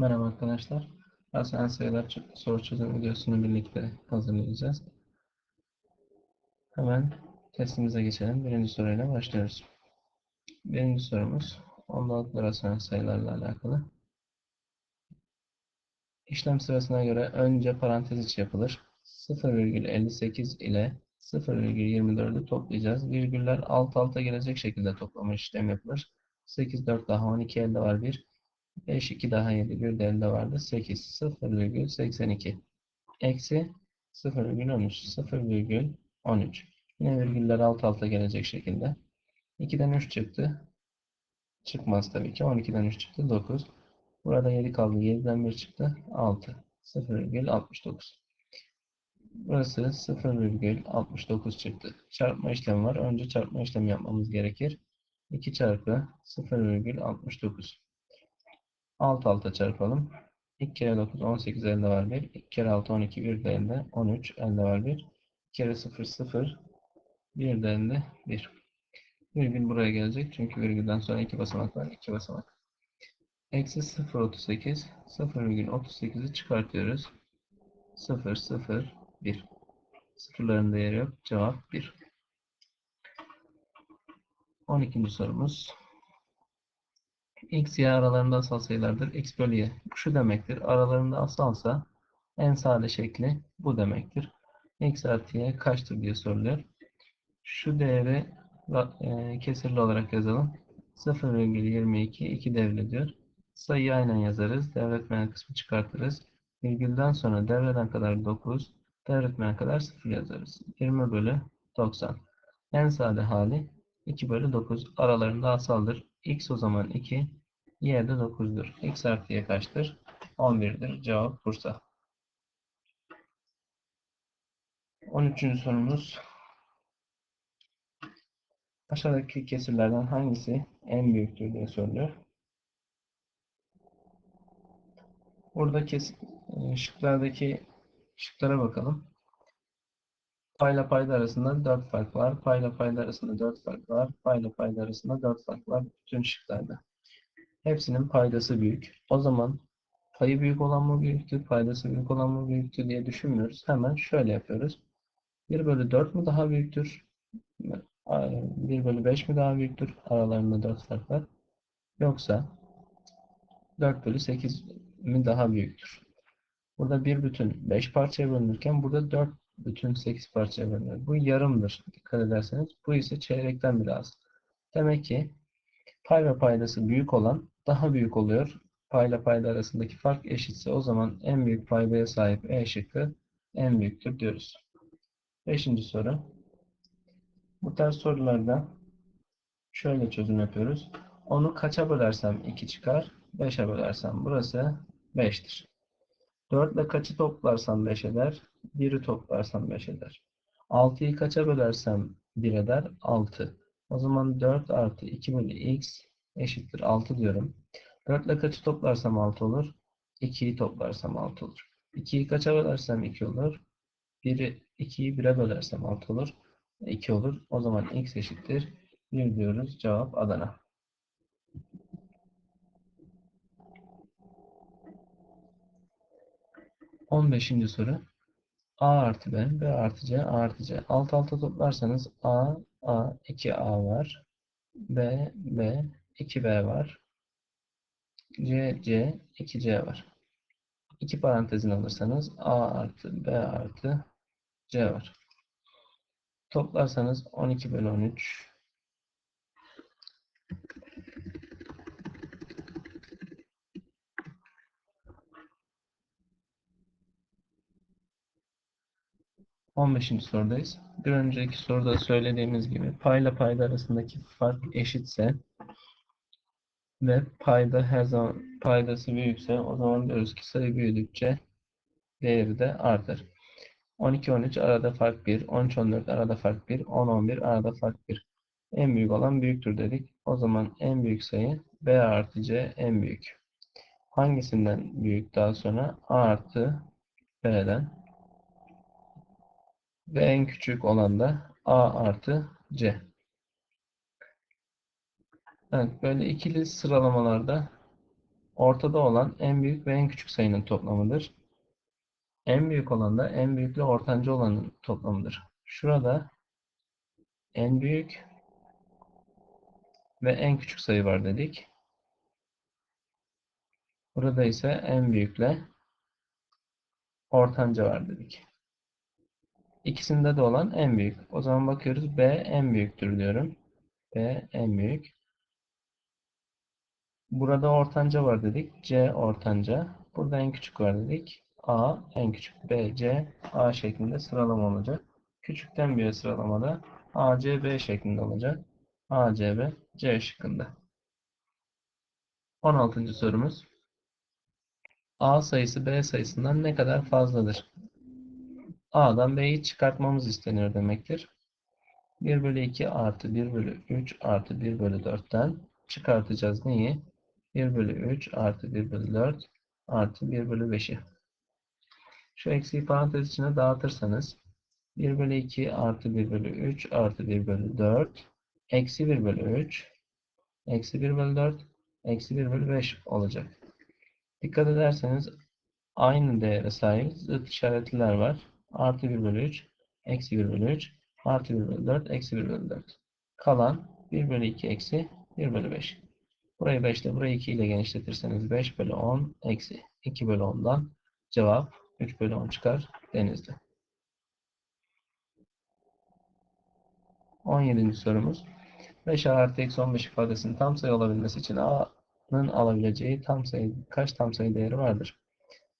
Merhaba arkadaşlar. Rasyonel sayılar soru çözüm videosunu birlikte hazırlayacağız. Hemen testimize geçelim. Birinci soruyla başlıyoruz. Birinci sorumuz ondalıklı rasyonel sayılarla alakalı. İşlem sırasına göre önce parantez içi yapılır. 0,58 ile 0,24'ü toplayacağız. Virgüller alt alta gelecek şekilde toplama işlem yapılır. 8, 4 daha 12 elde var 1. 5, 2 daha 7, bir de elde vardı. 8, 0,82. Eksi 0,13, 0,13. Yine virgüller alt alta gelecek şekilde. 2'den 3 çıktı. Çıkmaz tabii ki. 12'den 3 çıktı. 9. Burada 7 kaldı. 7'den 1 çıktı. 6. 0,69. Burası 0,69 çıktı. Çarpma işlemi var. Önce çarpma işlemi yapmamız gerekir. 2 çarpı 0,69. Alt alta çarpalım. 2 kere 9 18 elde var 1. 2 kere 6 12 1 de elde 13 elde var 1. 2 kere 0 0 1 de elde 1. Virgül buraya gelecek. Çünkü virgülden sonra 2 basamak var. 2 basamak. Eksi 0,38 0,38'i çıkartıyoruz. 0 0 1. Sıfırların değeri yok. Cevap 1. 12. sorumuz. X, Y aralarında asal sayılardır. X bölü Y. Şu demektir. Aralarında asalsa en sade şekli bu demektir. X artı Y kaçtır diye soruluyor. Şu değeri e, kesirli olarak yazalım. 0,22 2 devrediyor. Sayıyı aynen yazarız. Devretmeyen kısmı çıkartırız. Virgülden sonra devreden kadar 9, devretmeyen kadar 0 yazarız. 20 bölü 90. En sade hali 2 bölü 9 aralarında asaldır. X o zaman 2, Y de 9'dur. X artı Y kaçtır? 11'dir. Cevap Bursa. 13. sorumuz. Aşağıdaki kesirlerden hangisi en büyüktür diye soruluyor. Burada e, şıklardaki şıklara bakalım. Payla payda arasında 4 fark var. Payla payda arasında 4 fark var. Payla payda arasında 4 fark var. Bütün şıklarda. Hepsinin paydası büyük. O zaman payı büyük olan mı büyüktür, paydası büyük olan mı büyüktür diye düşünmüyoruz. Hemen şöyle yapıyoruz. 1 bölü 4 mü daha büyüktür? 1 bölü 5 mi daha büyüktür? Aralarında 4 fark var. Yoksa 4 bölü 8 mi daha büyüktür? Burada bir bütün 5 parçaya bölünürken burada 4 bütün 8 parçaya bölünür. Bu yarımdır. Dikkat ederseniz. Bu ise çeyrekten bile az. Demek ki pay ve paydası büyük olan daha büyük oluyor. Payla payda arasındaki fark eşitse o zaman en büyük paydaya sahip E şıkkı en büyüktür diyoruz. Beşinci soru. Bu tarz sorularda şöyle çözüm yapıyoruz. Onu kaça bölersem 2 çıkar. 5'e bölersem burası 5'tir. 4 ile kaçı toplarsam 5 eder. 1'i toplarsam 5 eder. 6'yı kaça bölersem 1 eder? 6. O zaman 4 artı 2 bölü x eşittir 6 diyorum. 4 ile kaçı toplarsam 6 olur? 2'yi toplarsam 6 olur. 2'yi kaça bölersem 2 olur? 1'i 2'yi 1'e bölersem 6 olur. 2 olur. O zaman x eşittir 1 diyoruz. Cevap Adana. On beşinci soru. A artı B, B artı C, A artı C. Alt alta toplarsanız A, A, 2A var. B, B, 2B var. C, C, 2C var. İki parantezin alırsanız A artı B artı C var. Toplarsanız 12 bölü 13 15. sorudayız. Bir önceki soruda söylediğimiz gibi payla payda arasındaki fark eşitse ve payda her zaman paydası büyükse o zaman diyoruz ki sayı büyüdükçe değeri de artar. 12 13 arada fark 1, 13 14 arada fark 1, 10 11 arada fark 1. En büyük olan büyüktür dedik. O zaman en büyük sayı B artı C en büyük. Hangisinden büyük daha sonra? A artı B'den. Ve en küçük olan da A artı C. Evet, böyle ikili sıralamalarda ortada olan en büyük ve en küçük sayının toplamıdır. En büyük olan da en büyükle ortanca olanın toplamıdır. Şurada en büyük ve en küçük sayı var dedik. Burada ise en büyükle ortanca var dedik. İkisinde de olan en büyük. O zaman bakıyoruz B en büyüktür diyorum. B en büyük. Burada ortanca var dedik. C ortanca. Burada en küçük var dedik. A en küçük. B, C, A şeklinde sıralama olacak. Küçükten büyüğe sıralamada A, C, B şeklinde olacak. A, C, B, C şıkkında. 16. sorumuz. A sayısı B sayısından ne kadar fazladır? A'dan B'yi çıkartmamız isteniyor demektir. 1 bölü 2 artı 1 bölü 3 artı 1 bölü 4'ten çıkartacağız neyi? 1 bölü 3 artı 1 bölü 4 artı 1 bölü 5'i. Şu eksiği parantez içine dağıtırsanız 1 bölü 2 artı 1 bölü 3 artı 1 bölü 4 eksi 1 bölü 3 eksi 1 bölü 4 eksi 1 bölü 5 olacak. Dikkat ederseniz aynı değere sahip zıt işaretliler var. Artı 1 bölü 3 eksi 1 bölü 3 artı 1 bölü 4 eksi 1 bölü 4. Kalan 1 bölü 2 eksi 1 bölü 5. Burayı 5 ile burayı 2 ile genişletirseniz 5 bölü 10 eksi 2 bölü 10'dan cevap 3 bölü 10 çıkar denizde. 17. sorumuz. 5a artı eksi 15 ifadesinin tam sayı olabilmesi için a'nın alabileceği tam sayı kaç tam sayı değeri vardır?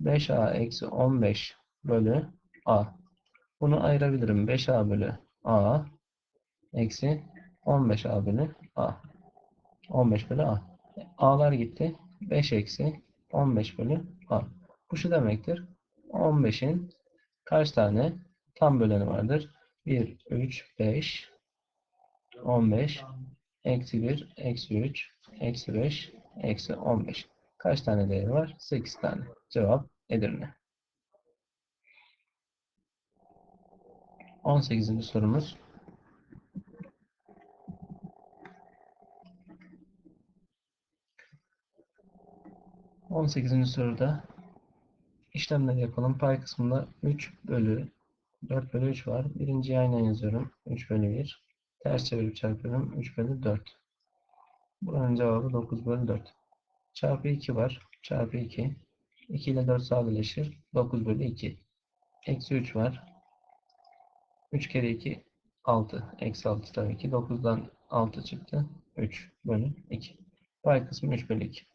5a eksi 15 bölü a. Bunu ayırabilirim. 5a bölü a eksi 15a bölü a. 15 bölü a. a'lar gitti. 5 eksi 15 bölü a. Bu şu demektir. 15'in kaç tane tam böleni vardır? 1, 3, 5, 15, eksi 1, eksi 3, eksi 5, eksi 15. Kaç tane değeri var? 8 tane. Cevap Edirne. 18. sorumuz. On sekizinci soruda işlemleri yapalım. Pay kısmında 3 bölü 4 bölü 3 var. Birinciyi aynen yazıyorum. 3 bölü 1. Ters çevirip çarpıyorum. 3 bölü 4. Buranın cevabı 9 bölü 4. Çarpı 2 var. Çarpı 2. 2 ile 4 sadeleşir. 9 bölü 2. Eksi 3 var. 3 kere 2 6. Eksi 6 tabii ki. 9'dan 6 çıktı. 3 bölü 2. Pay kısmı 3 bölü 2.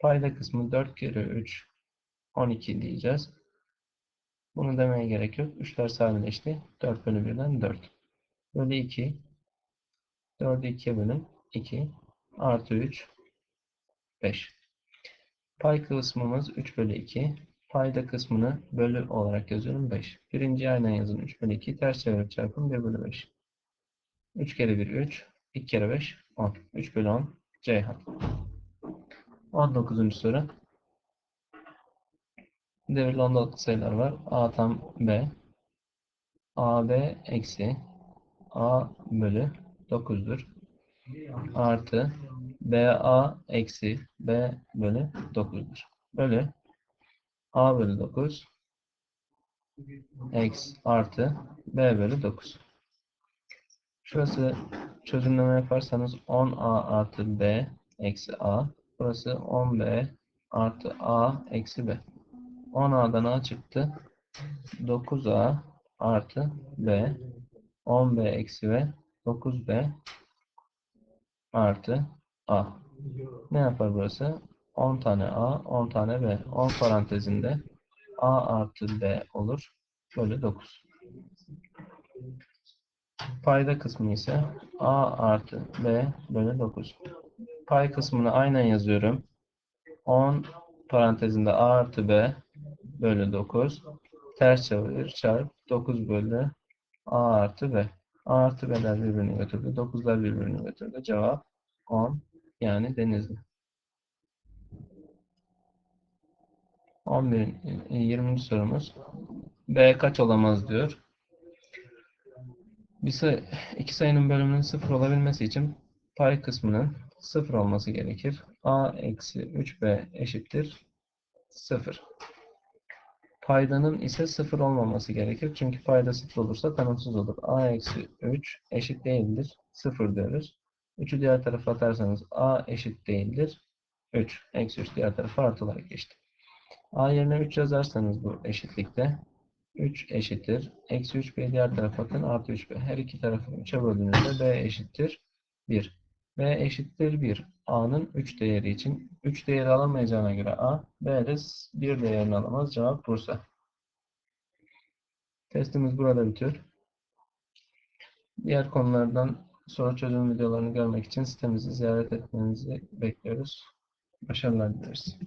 Payda kısmı 4 kere 3 12 diyeceğiz. Bunu demeye gerek yok. 3'ler sadeleşti. 4 bölü 1'den 4. Bölü 2. 4'ü 2'ye bölün. 2. Artı 3. 5. Pay kısmımız 3 bölü 2. Payda kısmını bölü olarak yazıyorum 5. Birinci aynen yazın 3 bölü 2. Ters çevirip çarpın 1 bölü 5. 3 kere 1 3. 2 kere 5 10. 3 bölü 10 Ceyhan. 19. soru. Devirli ondalıklı sayılar var. A tam B. AB eksi A bölü 9'dur. Artı BA eksi B bölü 9'dur. Bölü A bölü 9 eksi artı B bölü 9. Şurası çözümleme yaparsanız 10A artı B eksi A. Burası 10B artı A eksi B. 10A'dan A çıktı. 9A artı B. 10B eksi B. 9B artı A. Ne yapar burası? 10 tane A, 10 tane B. 10 parantezinde A artı B olur. Bölü 9. Payda kısmı ise A artı B bölü 9. Pay kısmını aynen yazıyorum. 10 parantezinde A artı B bölü 9. Ters çevir çarp 9 bölü A artı B. A artı B'ler birbirini götürdü. 9'lar birbirini götürdü. Cevap 10 yani Denizli. 11. 20. sorumuz. B kaç olamaz diyor. Bir sayı, iki sayının bölümünün sıfır olabilmesi için pay kısmının 0 olması gerekir. A eksi 3B eşittir 0. Paydanın ise 0 olmaması gerekir. Çünkü payda 0 olursa tanımsız olur. A eksi 3 eşit değildir. 0 diyoruz. 3'ü diğer tarafa atarsanız A eşit değildir. 3. Eksi 3 diğer tarafa artı olarak geçti. A yerine 3 yazarsanız bu eşitlikte 3 eşittir. Eksi 3B diğer tarafa atın. Artı 3B. Her iki tarafı 3'e böldüğünüzde B eşittir 1. B eşittir 1. A'nın 3 değeri için 3 değeri alamayacağına göre A, B'de 1 değerini alamaz. Cevap Bursa. Testimiz burada bitiyor. Diğer konulardan soru çözüm videolarını görmek için sitemizi ziyaret etmenizi bekliyoruz. Başarılar dileriz.